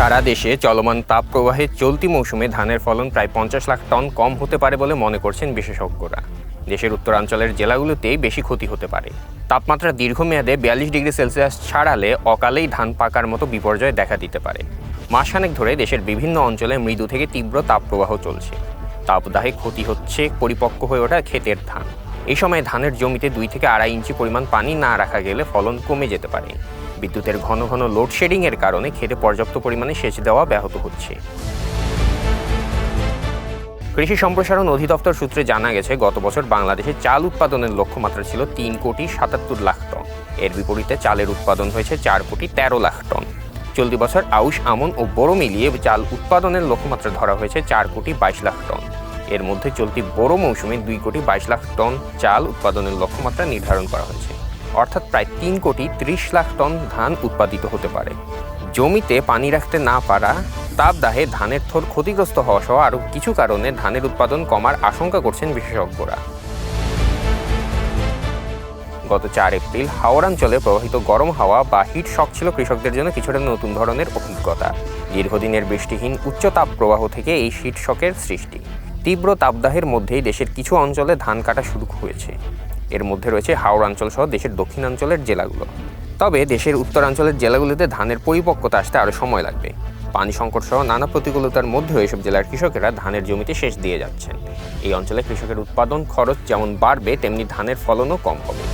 সারা দেশে চলমান তাপ প্রবাহে চলতি মৌসুমে ধানের ফলন প্রায় পঞ্চাশ লাখ টন কম হতে পারে বলে মনে করছেন বিশেষজ্ঞরা। দেশের উত্তরাঞ্চলের জেলাগুলোতেই বেশি ক্ষতি হতে পারে। তাপমাত্রা দীর্ঘমেয়াদে বিয়াল্লিশ ডিগ্রি সেলসিয়াস ছাড়ালে অকালেই ধান পাকার মতো বিপর্যয় দেখা দিতে পারে। মাসখানেক ধরে দেশের বিভিন্ন অঞ্চলে মৃদু থেকে তীব্র তাপপ্রবাহ চলছে। তাপদাহে ক্ষতি হচ্ছে পরিপক্ক হয়ে ওঠা ক্ষেতের ধান। এই সময় ধানের জমিতে দুই থেকে আড়াই ইঞ্চি পরিমাণ পানি না রাখা গেলে ফলন কমে যেতে পারে। বিদ্যুতের ঘন ঘন লোডশেডিং এর কারণে খেতে পর্যাপ্ত পরিমাণে সেচ দেওয়া ব্যাহত হচ্ছে। কৃষি সম্প্রসারণ অধিদপ্তর সূত্রে জানা গেছে, গত বছর বাংলাদেশে চাল উৎপাদনের লক্ষ্যমাত্রা ছিল তিন কোটি সাতাত্তর লাখ টন। এর বিপরীতে চালের উৎপাদন হয়েছে চার কোটি তেরো লাখ টন। চলতি বছর আউশ, আমন ও বড় মিলিয়ে চাল উৎপাদনের লক্ষ্যমাত্রা ধরা হয়েছে চার কোটি বাইশ লাখ টন। এর মধ্যে চলতি বড় মৌসুমে দুই কোটি বাইশ লাখ টন চাল উৎপাদনের লক্ষ্যমাত্রা নির্ধারণ করা হয়েছে। অর্থাৎ প্রায় তিন কোটি ত্রিশ লাখ টন ধান উৎপাদিত হতে পারে। জমিতে পানি রাখতে না পারা তাপদাহে ধানের থর ক্ষতিগ্রস্ত হওয়া সহ আরও কিছু কারণে ধানের উৎপাদন কমার আশঙ্কা করছেন বিশেষজ্ঞরা। গত চার এপ্রিল হাওড়াঞ্চলে প্রবাহিত গরম হাওয়া বা হিট শক ছিল কৃষকদের জন্য কিছুটা নতুন ধরনের অভিজ্ঞতা। দীর্ঘদিনের বৃষ্টিহীন উচ্চ তাপ প্রবাহ থেকে এই হিট শকের সৃষ্টি। তীব্র তাপদাহের মধ্যেই দেশের কিছু অঞ্চলে ধান কাটা শুরু হয়েছে। এর মধ্যে রয়েছে হাওড়াঞ্চল সহ দেশের দক্ষিণাঞ্চলের জেলাগুলো। তবে দেশের উত্তরাঞ্চলের জেলাগুলিতে ধানের পরিপক্কতা আসতে আরও সময় লাগবে। পানি সংকট সহ নানা প্রতিকূলতার মধ্যেও এসব জেলার কৃষকেরা ধানের জমিতে শেষ দিয়ে যাচ্ছেন। এই অঞ্চলে কৃষকের উৎপাদন খরচ যেমন বাড়বে, তেমনি ধানের ফলনও কম হবে।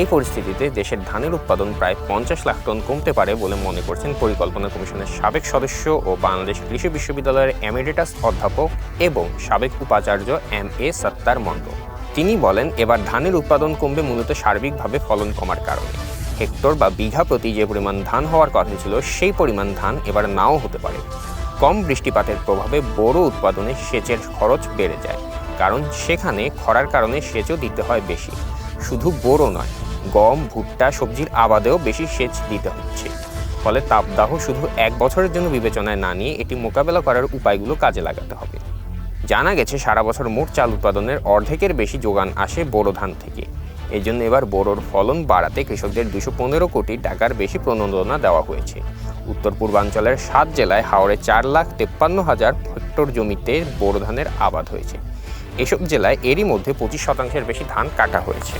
এই পরিস্থিতিতে দেশের ধানের উৎপাদন প্রায় পঞ্চাশ লাখ টন কমতে পারে বলে মনে করছেন পরিকল্পনা কমিশনের সাবেক সদস্য ও বাংলাদেশ কৃষি বিশ্ববিদ্যালয়ের এমিরেটাস অধ্যাপক এবং সাবেক উপাচার্য এম এ সত্তার মণ্ডল। তিনি বলেন, এবার ধানের উৎপাদন কমবে মূলত সার্বিকভাবে ফলন কমার কারণে। হেক্টর বা বিঘা প্রতি যে পরিমাণ ধান হওয়ার কথা ছিল, সেই পরিমাণ ধান এবার নাও হতে পারে। কম বৃষ্টিপাতের প্রভাবে বড় উৎপাদনে সেচের খরচ বেড়ে যায়, কারণ সেখানে খরার কারণে সেচও দিতে হয় বেশি। শুধু বোরো নয়, গম, ভুট্টা, সবজির আবাদেও বেশি সেচ দিতে হচ্ছে। ফলে তাপদাহ শুধু এক বছরের জন্য বিবেচনায় না নিয়ে এটি মোকাবেলা করার উপায়গুলো কাজে লাগাতে হবে। জানা গেছে, সারা বছর মোট চাল উৎপাদনের অর্ধেকের বেশি যোগান আসে বোরো ধান থেকে। এই জন্য এবার বোরোর ফলন বাড়াতে কৃষকদের দুশো পনেরো কোটি টাকার বেশি প্রণোদনা দেওয়া হয়েছে। উত্তর পূর্বাঞ্চলের সাত জেলায় হাওড়ে চার লাখ তেপ্পান্ন হাজার হেক্টর জমিতে বোরো ধানের আবাদ হয়েছে। এসব জেলায় এরই মধ্যে পঁচিশ শতাংশের বেশি ধান কাটা হয়েছে।